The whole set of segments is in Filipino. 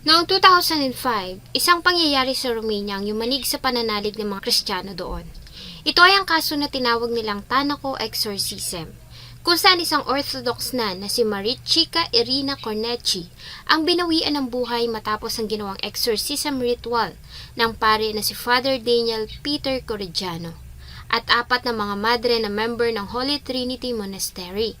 Noong 2005, isang pangyayari sa Romania ang yumanig sa pananalig ng mga Kristiyano doon. Ito ay ang kaso na tinawag nilang Tanako Exorcism, kung saan isang Orthodox nun na si Marichika Irina Cornecci ang binawian ng buhay matapos ang ginawang exorcism ritual ng pare na si Father Daniel Peter Correggiano at apat na mga madre na member ng Holy Trinity Monastery.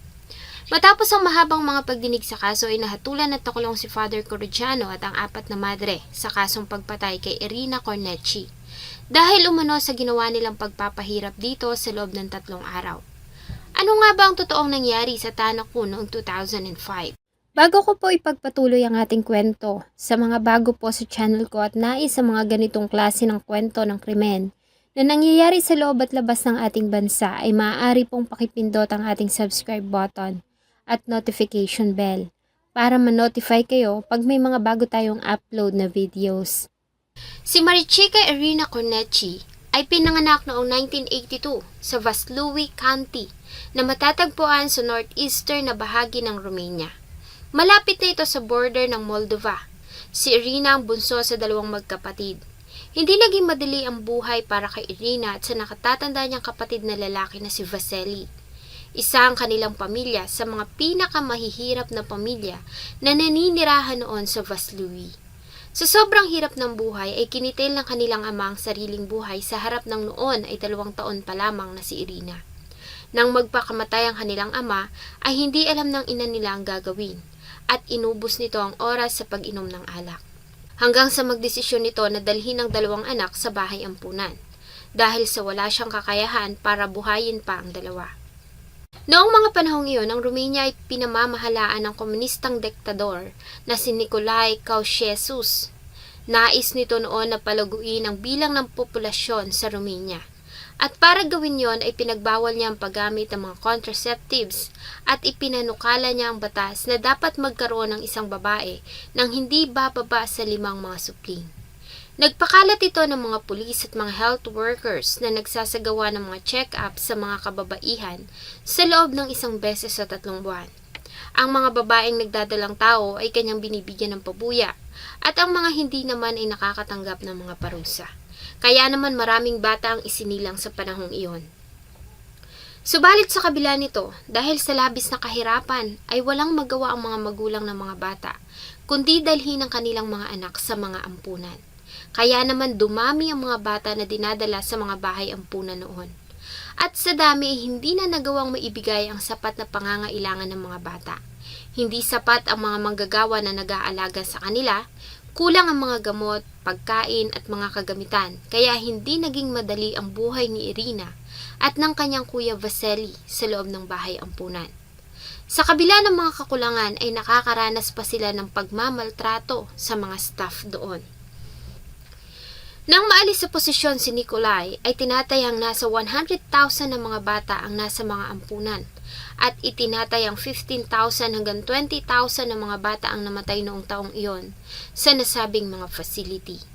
Matapos ang mahabang mga pagdinig sa kaso ay nahatulan at nakulong si Father Correggiano at ang apat na madre sa kasong pagpatay kay Irina Cornecci dahil umano sa ginawa nilang pagpapahirap dito sa loob ng tatlong araw. Ano nga ba ang totoong nangyari sa Tanako noong 2005? Bago ko po ipagpatuloy ang ating kwento, sa mga bago po sa channel ko at nais sa mga ganitong klase ng kwento ng krimen na nangyayari sa loob at labas ng ating bansa ay maaari pong pakipindot ang ating subscribe button at notification bell para ma-notify kayo pag may mga bago tayong upload na videos. Si Marichika Irina Cornecci ay pinanganak noong 1982 sa Vaslui County na matatagpuan sa northeastern na bahagi ng Romania. Malapit na ito sa border ng Moldova. Si Irina ang bunso sa dalawang magkapatid. Hindi naging madali ang buhay para kay Irina at sa nakatatanda niyang kapatid na lalaki na si Vasily. Isa ang kanilang pamilya sa mga pinakamahihirap na pamilya na naninirahan noon sa Vaslui. Sa sobrang hirap ng buhay ay kinitil ng kanilang ama ang sariling buhay sa harap ng noon ay dalawang taon pa lamang na si Irina. Nang magpakamatay ang kanilang ama ay hindi alam ng ina nila ang gagawin at inubos nito ang oras sa pag-inom ng alak. Hanggang sa magdesisyon nito na dalhin ang dalawang anak sa bahay ampunan dahil sa wala siyang kakayahan para buhayin pa ang dalawa. Noong mga panahong iyon, ang Romania ay pinamamahalaan ng komunistang diktador na si Nicolae Ceausescu. Nais nito noon na palaguin ang bilang ng populasyon sa Romania. At para gawin yon ay pinagbawal niya ang paggamit ng mga contraceptives at ipinanukala niya ang batas na dapat magkaroon ng isang babae nang hindi bababa sa limang mga supling. Nagpakalat ito ng mga pulis at mga health workers na nagsasagawa ng mga check-up sa mga kababaihan sa loob ng isang beses sa tatlong buwan. Ang mga babaeng nagdadalang tao ay kanyang binibigyan ng pabuya at ang mga hindi naman ay nakakatanggap ng mga parusa. Kaya naman maraming bata ang isinilang sa panahong iyon. Subalit sa kabila nito, dahil sa labis na kahirapan, ay walang magawa ang mga magulang ng mga bata, kundi dalhin ang kanilang mga anak sa mga ampunan. Kaya naman dumami ang mga bata na dinadala sa mga bahay ampunan noon. At sa dami ay hindi na nagawang maibigay ang sapat na pangangailangan ng mga bata. Hindi sapat ang mga manggagawa na nag-aalaga sa kanila, kulang ang mga gamot, pagkain at mga kagamitan, kaya hindi naging madali ang buhay ni Irina at ng kanyang kuya Vasily sa loob ng bahay ampunan. Sa kabila ng mga kakulangan ay nakakaranas pa sila ng pagmamaltrato sa mga staff doon. Nang maalis sa posisyon si Nikolai ay tinatayang nasa 100,000 na mga bata ang nasa mga ampunan at itinatayang 15,000 hanggang 20,000 na mga bata ang namatay noong taong iyon sa nasabing mga facility.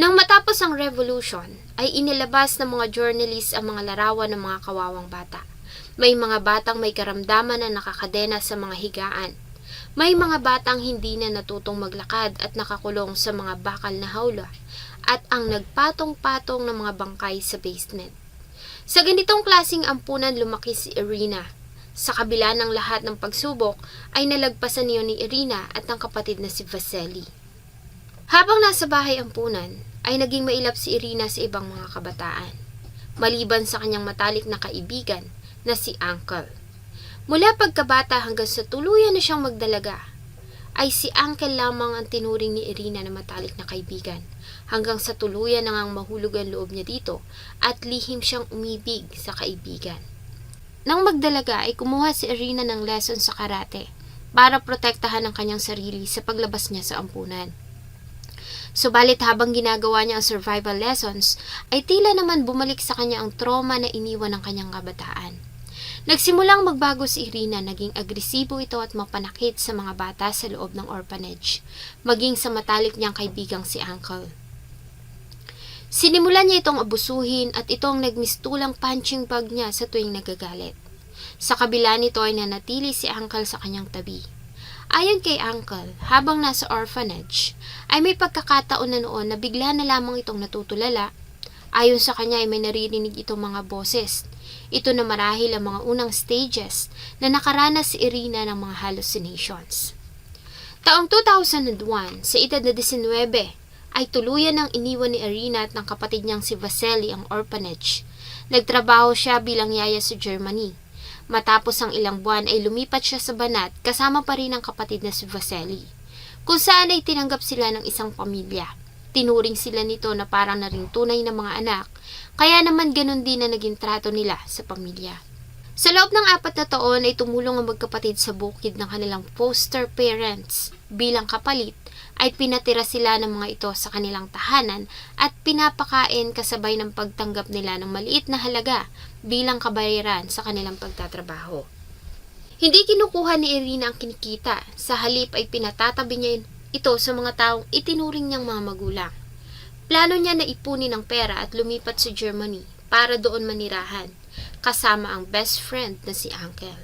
Nang matapos ang revolution, ay inilabas ng mga journalists ang mga larawan ng mga kawawang bata. May mga batang may karamdaman na nakakadena sa mga higaan. May mga batang hindi na natutong maglakad at nakakulong sa mga bakal na hawla at ang nagpatong-patong ng mga bangkay sa basement. Sa ganitong klasing ampunan lumaki si Irina. Sa kabila ng lahat ng pagsubok ay nalagpasan niyo ni Irina at ang kapatid na si Vasily. Habang nasa bahay ampunan, ay naging mailap si Irina sa ibang mga kabataan. Maliban sa kanyang matalik na kaibigan na si Uncle. Mula pagkabata hanggang sa tuluyan na siyang magdalaga, ay si Uncle lamang ang tinuring ni Irina na matalik na kaibigan hanggang sa tuluyan na ngang mahulog ang loob niya dito at lihim siyang umibig sa kaibigan. Nang magdalaga ay kumuha si Irina ng lesson sa karate para protektahan ang kanyang sarili sa paglabas niya sa ampunan. Subalit habang ginagawa niya ang survival lessons, ay tila naman bumalik sa kanya ang trauma na iniwan ng kanyang kabataan. Nagsimulang magbago si Irina, naging agresibo ito at mapanakit sa mga bata sa loob ng orphanage, maging sa matalik niyang kaibigang si Uncle. Sinimulan niya itong abusuhin at ito ang nagmistulang punching bag niya sa tuwing nagagalit. Sa kabila nito ay nanatili si Uncle sa kanyang tabi. Ayon kay Uncle, habang nasa orphanage, ay may pagkakataon na noon na bigla na lamang itong natutulala. Ayon sa kanya ay may naririnig itong mga boses. Ito na marahil ang mga unang stages na nakaranas si Irina ng mga hallucinations. Taong 2001, sa edad na 19, ay tuluyan ng iniwan ni Irina at ng kapatid niyang si Vasily ang orphanage. Nagtrabaho siya bilang yaya sa Germany. Matapos ang ilang buwan ay lumipat siya sa Banat kasama pa rin ang kapatid na si Vasily. Kung saan ay tinanggap sila ng isang pamilya. Tinuring sila nito na parang na ring tunay na mga anak, kaya naman ganun din na naging trato nila sa pamilya. Sa loob ng apat na taon ay tumulong ang magkapatid sa bukid ng kanilang foster parents. Bilang kapalit, ay pinatira sila ng mga ito sa kanilang tahanan at pinapakain kasabay ng pagtanggap nila ng maliit na halaga bilang kabayaran sa kanilang pagtatrabaho. Hindi kinukuha ni Irina ang kinikita, sa halip ay pinatatabi niya ito sa mga taong itinuring niyang mga magulang. Plano niya na ipunin ang pera at lumipat sa Germany para doon manirahan, kasama ang best friend na si Uncle.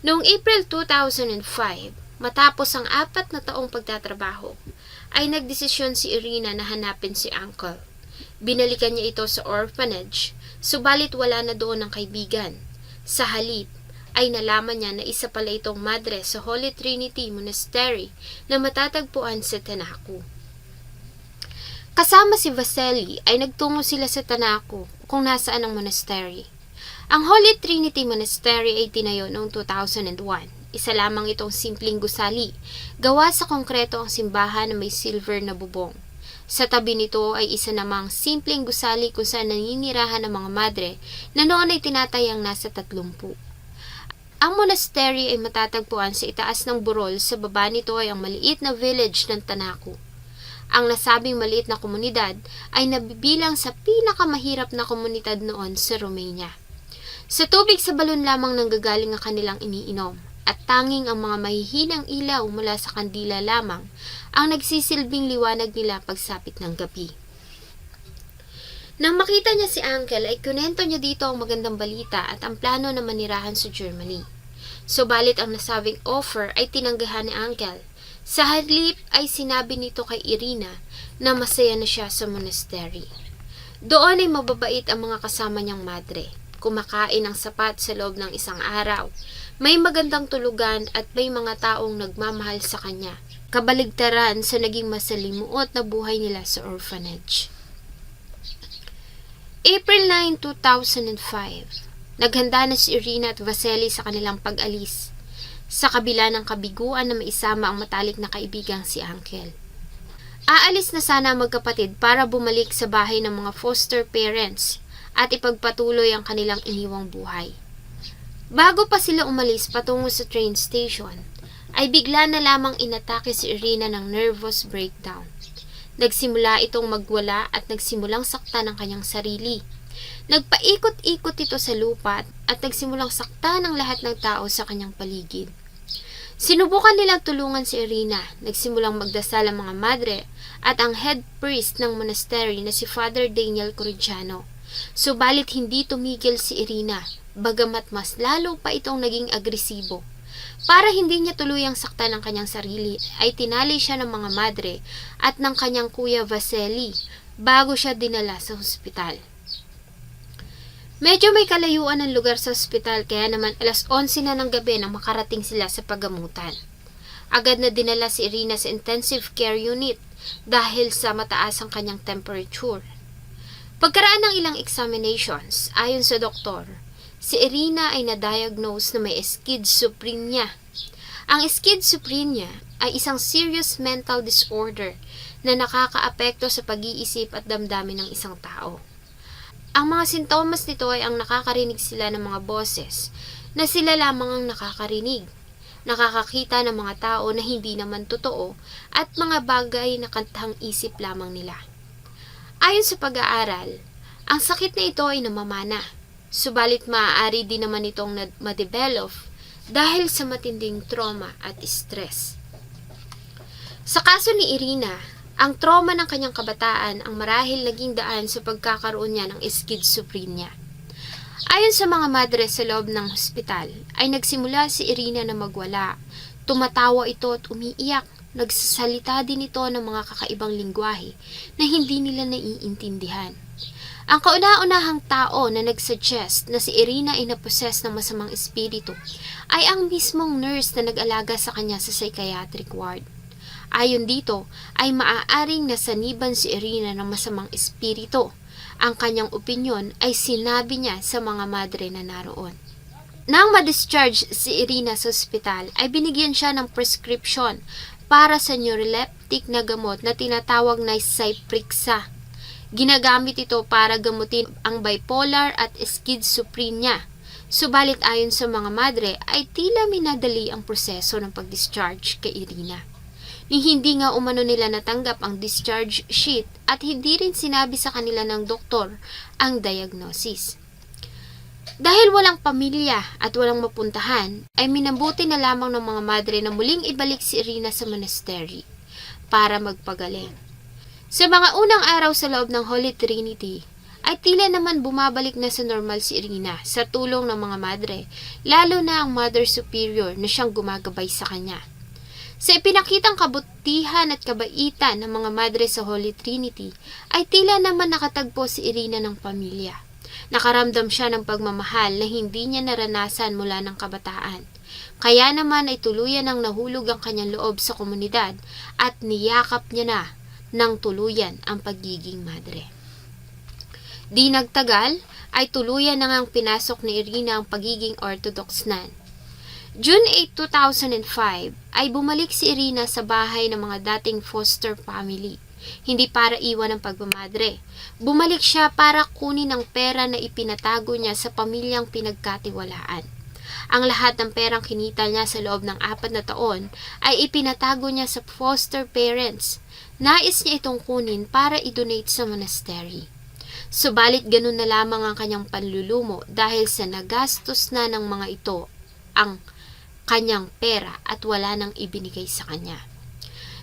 Noong April 2005, matapos ang apat na taong pagtatrabaho, ay nagdesisyon si Irina na hanapin si Uncle. Binalikan niya ito sa orphanage, subalit wala na doon ang kaibigan. Sa halip, ay nalaman niya na isa pala itong madre sa Holy Trinity Monastery na matatagpuan sa Tanaku. Kasama si Vasily ay nagtungo sila sa Tanaku kung nasaan ang monastery. Ang Holy Trinity Monastery ay tinayo noong 2001. Isa lamang itong simpleng gusali, gawa sa konkreto ang simbahan na may silver na bubong. Sa tabi nito ay isa namang simpleng gusali kung saan naninirahan ng mga madre na noon ay tinatayang nasa tatlumpu. Ang monastery ay matatagpuan sa itaas ng burol, sa baba nito ay ang maliit na village ng Tanaku. Ang nasabing maliit na komunidad ay nabibilang sa pinakamahirap na komunidad noon sa Romania. Sa tubig sa balon lamang nanggagaling ang kanilang iniinom at tanging ang mga mahihinang ilaw mula sa kandila lamang ang nagsisilbing liwanag nila pagsapit ng gabi. Nang makita niya si Uncle ay kunento niya dito ang magandang balita at ang plano na manirahan sa Germany. Subalit ang nasabing offer ay tinanggahan ni Uncle. Sa halip ay sinabi nito kay Irina na masaya na siya sa monastery. Doon ay mababait ang mga kasama niyang madre. Kumakain ng sapat sa loob ng isang araw. May magandang tulugan at may mga taong nagmamahal sa kanya. Kabaligtaran sa naging masalimuot na buhay nila sa orphanage. April 9, 2005. Naghanda na si Irina at Vasily sa kanilang pag-alis. Sa kabila ng kabiguan na maisama ang matalik na kaibigang si Uncle. Aalis na sana ang magkapatid para bumalik sa bahay ng mga foster parents at ipagpatuloy ang kanilang iniwang buhay. Bago pa sila umalis patungo sa train station, ay bigla na lamang inatake si Irina ng nervous breakdown. Nagsimula itong magwala at nagsimulang sakta ng kanyang sarili. Nagpaikot-ikot ito sa lupa at nagsimulang sakta ng lahat ng tao sa kanyang paligid. Sinubukan nilang tulungan si Irina, nagsimulang magdasal ang mga madre at ang head priest ng monastery na si Father Daniel Corrigiano. Subalit hindi tumigil si Irina, bagamat mas lalo pa itong naging agresibo. Para hindi niya tuluyang sakta ng kanyang sarili, ay tinali siya ng mga madre at ng kanyang kuya Vasily bago siya dinala sa hospital. Medyo may kalayuan ang lugar sa ospital kaya naman alas 11 na ng gabi nang makarating sila sa pagamutan. Agad na dinala si Irina sa intensive care unit dahil sa mataas ang kanyang temperature. Pagkaraan ng ilang examinations, ayon sa doktor, si Irina ay na-diagnose na may schizophrenia. Ang schizophrenia ay isang serious mental disorder na nakakaapekto sa pag-iisip at damdamin ng isang tao. Ang mga sintomas nito ay ang nakakarinig sila ng mga boses na sila lamang ang nakakarinig, nakakakita ng mga tao na hindi naman totoo at mga bagay na kantang isip lamang nila. Ayon sa pag-aaral, ang sakit na ito ay namamana, subalit maaari din naman itong ma-develop dahil sa matinding trauma at stress. Sa kaso ni Irina, ang trauma ng kanyang kabataan ang marahil naging daan sa pagkakaroon niya ng schizophrenia. Ayon sa mga madre sa loob ng hospital, ay nagsimula si Irina na magwala, Tumatawa ito at umiiyak. Nagsasalita din ito ng mga kakaibang lingwahe na hindi nila naiintindihan. Ang kauna-unahang tao na nagsuggest na si Irina ay naposes ng masamang espiritu ay ang mismong nurse na nag-alaga sa kanya sa psychiatric ward. Ayon dito, ay maaaring nasaniban si Irina ng masamang espiritu. Ang kanyang opinyon ay sinabi niya sa mga madre na naroon. Nang ma-discharge si Irina sa ospital, ay binigyan siya ng prescription para sa neuroleptic na gamot na tinatawag na Cyprixa. Ginagamit ito para gamutin ang bipolar at schizophrenia. Subalit ayon sa mga madre ay tila minadali ang proseso ng pag-discharge kay Irina. Ni hindi nga umano nila natanggap ang discharge sheet at hindi rin sinabi sa kanila ng doktor ang diagnosis. Dahil walang pamilya at walang mapuntahan, ay minabuti na lamang ng mga madre na muling ibalik si Irina sa monastery para magpagaling. Sa mga unang araw sa loob ng Holy Trinity, ay tila naman bumabalik na sa normal si Irina sa tulong ng mga madre, lalo na ang Mother Superior na siyang gumagabay sa kanya. Sa ipinakitang kabutihan at kabaitan ng mga madre sa Holy Trinity, ay tila naman nakatagpo si Irina ng pamilya. Nakaramdam siya ng pagmamahal na hindi niya naranasan mula ng kabataan. Kaya naman ay tuluyan ang nahulog ang kanyang loob sa komunidad at niyakap niya na ng tuluyan ang pagiging madre. Di nagtagal, ay tuluyan na ngang pinasok ni Irina ang pagiging Orthodox nun. June 8, 2005, ay bumalik si Irina sa bahay ng mga dating foster family. Hindi para iwan ang pagmamadre. Bumalik siya para kunin ang pera na ipinatago niya sa pamilyang pinagkatiwalaan. Ang lahat ng perang kinita niya sa loob ng apat na taon ay ipinatago niya sa foster parents. Nais niya itong kunin para i-donate sa monastery. Subalit ganun na lamang ang kanyang panlulumo dahil sa nagastos na ng mga ito ang kanyang pera at wala nang ibinigay sa kanya.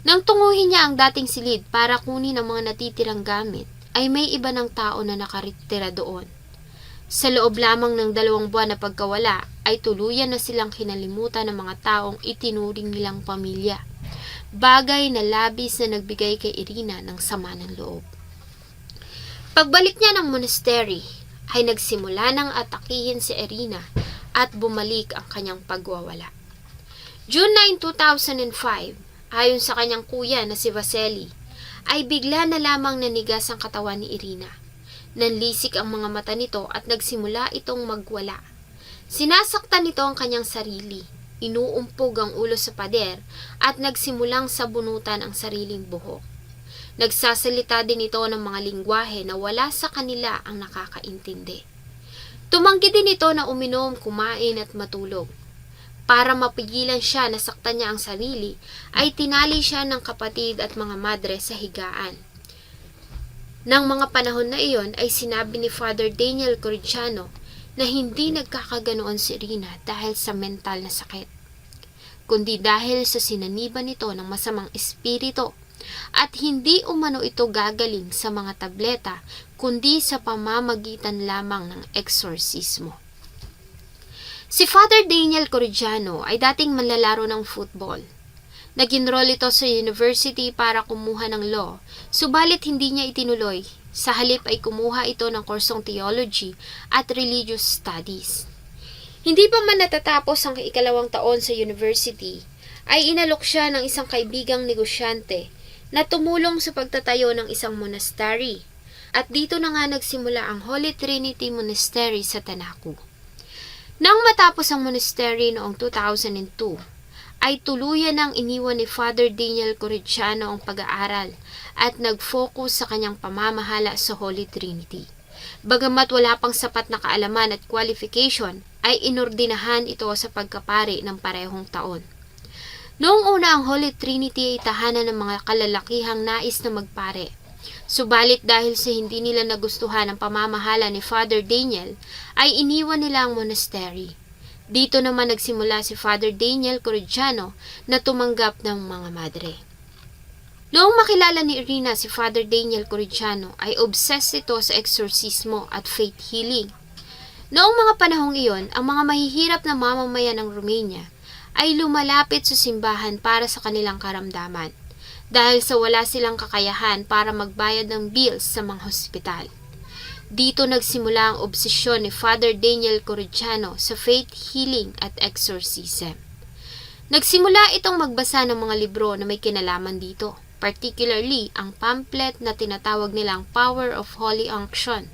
Nang tunguhin niya ang dating silid para kunin ang mga natitirang gamit, ay may iba ng tao na nakaritira doon. Sa loob lamang ng dalawang buwan na pagkawala, ay tuluyan na silang kinalimutan ng mga taong itinuring nilang pamilya. Bagay na labis na nagbigay kay Irina ng sama ng loob. Pagbalik niya ng monastery, ay nagsimula ng atakihin si Irina at bumalik ang kanyang pagwawala. June 9, 2005, ayon sa kanyang kuya na si Vasily, ay bigla na lamang nanigas ang katawan ni Irina. Nanlisik ang mga mata nito at nagsimula itong magwala. Sinasaktan nito ang kanyang sarili. Inuumpog ang ulo sa pader at nagsimulang sabunutan ang sariling buhok. Nagsasalita din ito ng mga lingwahe na wala sa kanila ang nakakaintindi. Tumanggi din ito na uminom, kumain at matulog. Para mapigilan siya na saktan niya ang sarili, ay tinali siya ng kapatid at mga madre sa higaan. Nang mga panahon na iyon ay sinabi ni Father Daniel Coriciano na hindi nagkakaganoon si Rina dahil sa mental na sakit, kundi dahil sa sinaniban nito ng masamang espiritu at hindi umano ito gagaling sa mga tableta kundi sa pamamagitan lamang ng eksorsismo. Si Father Daniel Corrigiano ay dating manlalaro ng football. Nag-enroll ito sa university para kumuha ng law, subalit hindi niya itinuloy. Sa halip ay kumuha ito ng kursong theology at religious studies. Hindi pa man natatapos ang ikalawang taon sa university, ay inalok siya ng isang kaibigang negosyante na tumulong sa pagtatayo ng isang monastery. At dito na nga nagsimula ang Holy Trinity Monastery sa Tanaku. Nang matapos ang monastery noong 2002, ay tuluyan nang iniwan ni Father Daniel Coriciano ang pag-aaral at nag-focus sa kanyang pamamahala sa Holy Trinity. Bagamat wala pang sapat na kaalaman at qualification, ay inordinahan ito sa pagkapari ng parehong taon. Noong una ang Holy Trinity ay tahanan ng mga kalalakihang nais na magpare. Subalit dahil sa hindi nila nagustuhan ang pamamahala ni Father Daniel, ay iniwan nila ang monastery. Dito naman nagsimula si Father Daniel Corrigiano na tumanggap ng mga madre. Noong makilala ni Irina si Father Daniel Corrigiano ay obsessed ito sa exorcismo at faith healing. Noong mga panahong iyon, ang mga mahihirap na mamamayan ng Romania ay lumalapit sa simbahan para sa kanilang karamdaman dahil sa wala silang kakayahan para magbayad ng bills sa mga hospital. Dito nagsimula ang obsesyon ni Father Daniel Corrigiano sa faith healing at exorcism. Nagsimula itong magbasa ng mga libro na may kinalaman dito, particularly ang pamphlet na tinatawag nilang Power of Holy Unction.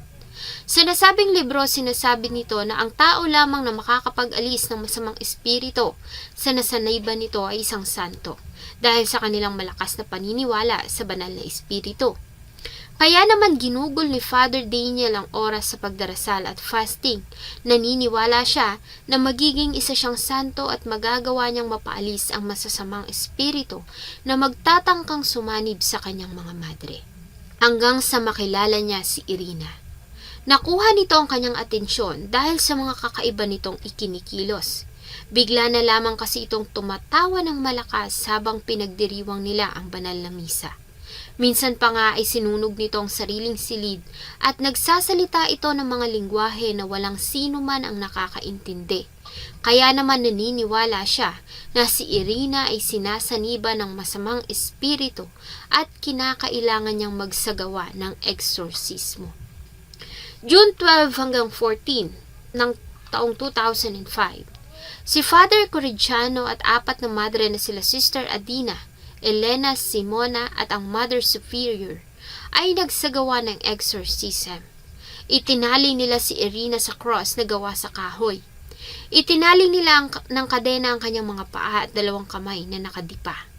Sa nasabing libro, sinasabi nito na ang tao lamang na makakapag-alis ng masamang espiritu sa nasanayban nito ay isang santo dahil sa kanilang malakas na paniniwala sa banal na espiritu. Kaya naman ginugol ni Father Daniel ang oras sa pagdarasal at fasting. Naniniwala siya na magiging isa siyang santo at magagawa niyang mapaalis ang masasamang espiritu na magtatangkang sumanib sa kanyang mga madre. Hanggang sa makilala niya si Irina. Nakuha nito ang kanyang atensyon dahil sa mga kakaiba nitong ikinikilos. Bigla na lamang kasi itong tumatawa ng malakas habang pinagdiriwang nila ang banal na misa. Minsan pa nga ay sinunog nito ang sariling silid at nagsasalita ito ng mga lingwahe na walang sino man ang nakakaintindi. Kaya naman naniniwala siya na si Irina ay sinasaniba ng masamang espiritu at kinakailangan niyang magsagawa ng eksorsismo. June 12 hanggang 14 ng taong 2005, si Father Corrigiano at apat na madre na sila Sister Adina, Elena Simona at ang Mother Superior ay nagsagawa ng exorcism. Itinali nila si Irina sa cross na gawa sa kahoy. Itinali nila ang, ng kadena ang kanyang mga paa at dalawang kamay na nakadipa.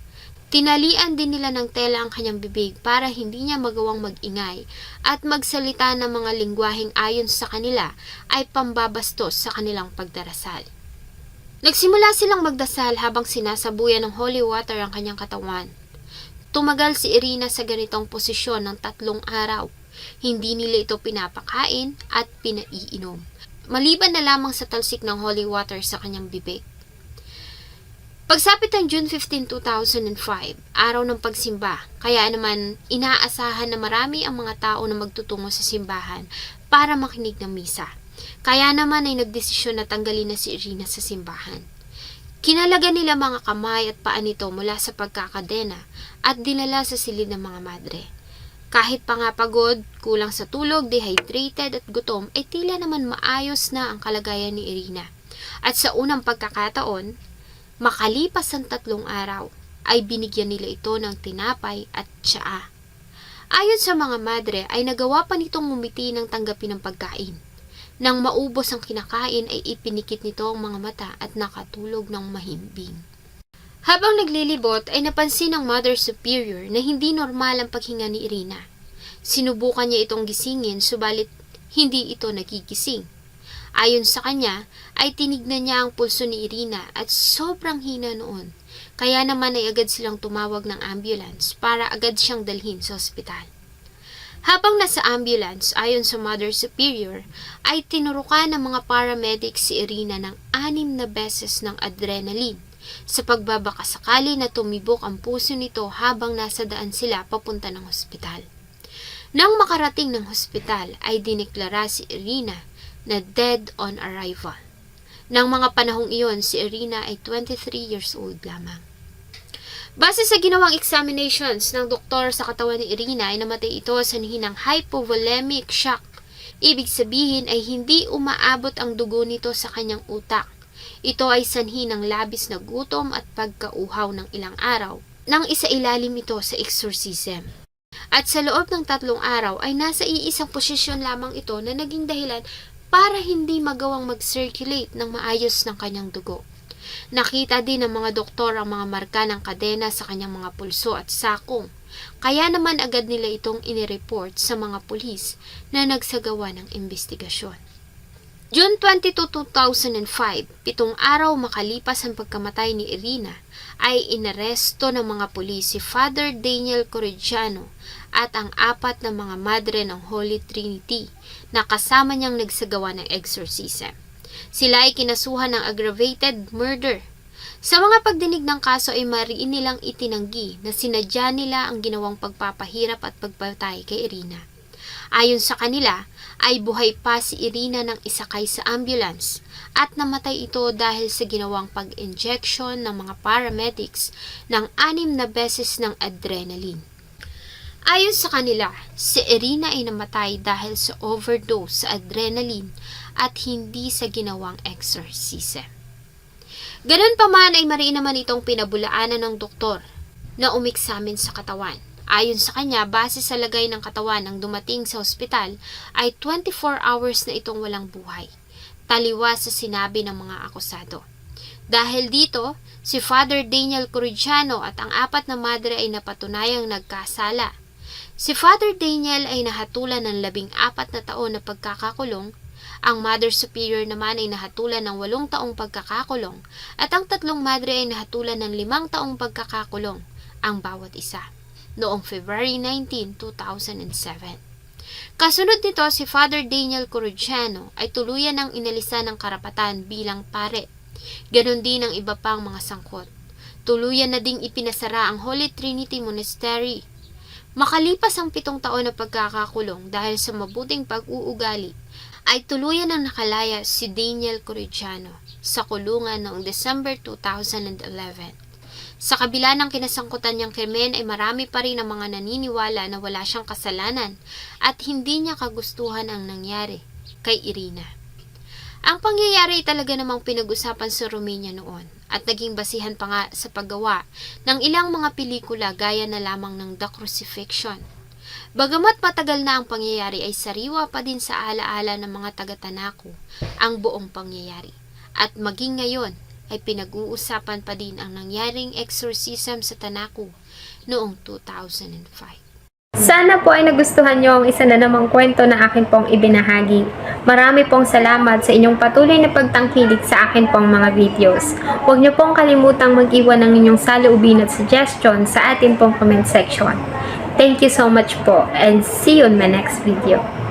Tinalian din nila ng tela ang kanyang bibig para hindi niya magawang magingay at magsalita ng mga lingwaheng ayon sa kanila ay pambabastos sa kanilang pagdarasal. Nagsimula silang magdasal habang sinasabuyan ng holy water ang kanyang katawan. Tumagal si Irina sa ganitong posisyon ng tatlong araw. Hindi nila ito pinapakain at pinaiinom. Maliban na lamang sa talsik ng holy water sa kanyang bibig. Pagsapit ng June 15, 2005, araw ng pagsimba, kaya naman inaasahan na marami ang mga tao na magtutungo sa simbahan para makinig ng misa. Kaya naman ay nagdesisyon na tanggalin na si Irina sa simbahan. Kinalaga nila mga kamay at paa nito mula sa pagkakadena at dinala sa silid ng mga madre. Kahit pa nga pagod, kulang sa tulog, dehydrated at gutom, ay tila naman maayos na ang kalagayan ni Irina. At sa unang pagkakataon, makalipas ang tatlong araw, ay binigyan nila ito ng tinapay at tsaa. Ayon sa mga madre, ay nagawa pa nitong ngumiti ng tanggapin ng pagkain. Nang maubos ang kinakain ay ipinikit nito ang mga mata at nakatulog ng mahimbing. Habang naglilibot ay napansin ng Mother Superior na hindi normal ang paghinga ni Irina. Sinubukan niya itong gisingin subalit hindi ito nagigising. Ayon sa kanya ay tinignan niya ang pulso ni Irina at sobrang hina noon. Kaya naman ay agad silang tumawag ng ambulance para agad siyang dalhin sa ospital. Habang nasa ambulance, ayon sa Mother Superior, ay tinurukan ng mga paramedics si Irina ng anim na beses ng adrenaline sa pagbabakasakali na tumibok ang puso nito habang nasa daan sila papunta ng hospital. Nang makarating ng hospital ay dineklara si Irina na dead on arrival. Nang mga panahong iyon, si Irina ay 23 years old lamang. Base sa ginawang examinations ng doktor sa katawan ni Irina ay namatay ito sa ng hypovolemic shock. Ibig sabihin ay hindi umaabot ang dugo nito sa kanyang utak. Ito ay sanhi ng labis na gutom at pagkauhaw ng ilang araw nang isailalim ito sa exorcism. At sa loob ng tatlong araw ay nasa iisang posisyon lamang ito na naging dahilan para hindi magawang mag-circulate ng maayos ng kanyang dugo. Nakita din ng mga doktor ang mga marka ng kadena sa kanyang mga pulso at sakong. Kaya naman agad nila itong inireport sa mga pulis na nagsagawa ng investigasyon. June 22, 2005, pitong araw makalipas ang pagkamatay ni Irina, ay inaresto ng mga pulis si Father Daniel Corrigiano at ang apat na mga madre ng Holy Trinity na kasama niyang nagsagawa ng exorcism. Sila ay kinasuhan ng aggravated murder. Sa mga pagdinig ng kaso ay mariin nilang itinanggi na sinadya nila ang ginawang pagpapahirap at pagpatay kay Irina. Ayon sa kanila, ay buhay pa si Irina nang isakay sa ambulance at namatay ito dahil sa ginawang pag-injection ng mga paramedics ng anim na beses ng adrenaline. Ayon sa kanila, si Irina ay namatay dahil sa overdose sa adrenaline at hindi sa ginawang exorcism. Ganun pa man ay mariin naman itong pinabulaanan ng doktor na umiksamin sa katawan. Ayon sa kanya, base sa lagay ng katawan ng dumating sa ospital, ay 24 hours na itong walang buhay. Taliwa sa sinabi ng mga akusado. Dahil dito, si Father Daniel Corrigiano at ang apat na madre ay napatunayang nagkasala. Si Father Daniel ay nahatulan ng labing apat na taon na pagkakakulong, ang Mother Superior naman ay nahatulan ng walong taong pagkakakulong, at ang tatlong madre ay nahatulan ng limang taong pagkakakulong, ang bawat isa, noong February 19, 2007. Kasunod nito, si Father Daniel Corrigiano ay tuluyan ng inalisan ng karapatan bilang pare. Ganon din ang iba pang mga sangkot. Tuluyan na ding ipinasara ang Holy Trinity Monastery. Makalipas ang pitong taon na pagkakakulong dahil sa mabuting pag-uugali, ay tuluyan ang nakalaya si Daniel Corrigiano sa kulungan noong December 2011. Sa kabila ng kinasangkutan niyang krimen ay marami pa rin ang mga naniniwala na wala siyang kasalanan at hindi niya kagustuhan ang nangyari kay Irina. Ang pangyayari ay talaga namang pinag-usapan sa Romania noon at naging basihan pa nga sa paggawa ng ilang mga pelikula gaya na lamang ng The Crucifixion. Bagamat matagal na ang pangyayari ay sariwa pa din sa alaala ng mga taga-Tanako ang buong pangyayari. At maging ngayon ay pinag-uusapan pa din ang nangyaring exorcism sa Tanako noong 2005. Sana po ay nagustuhan nyo ang isa na namang kwento na akin pong ibinahagi. Marami pong salamat sa inyong patuloy na pagtangkilik sa akin pong mga videos. Huwag nyo pong kalimutang mag-iwan ng inyong saloobin at suggestion sa atin pong comment section. Thank you so much po and see you in my next video.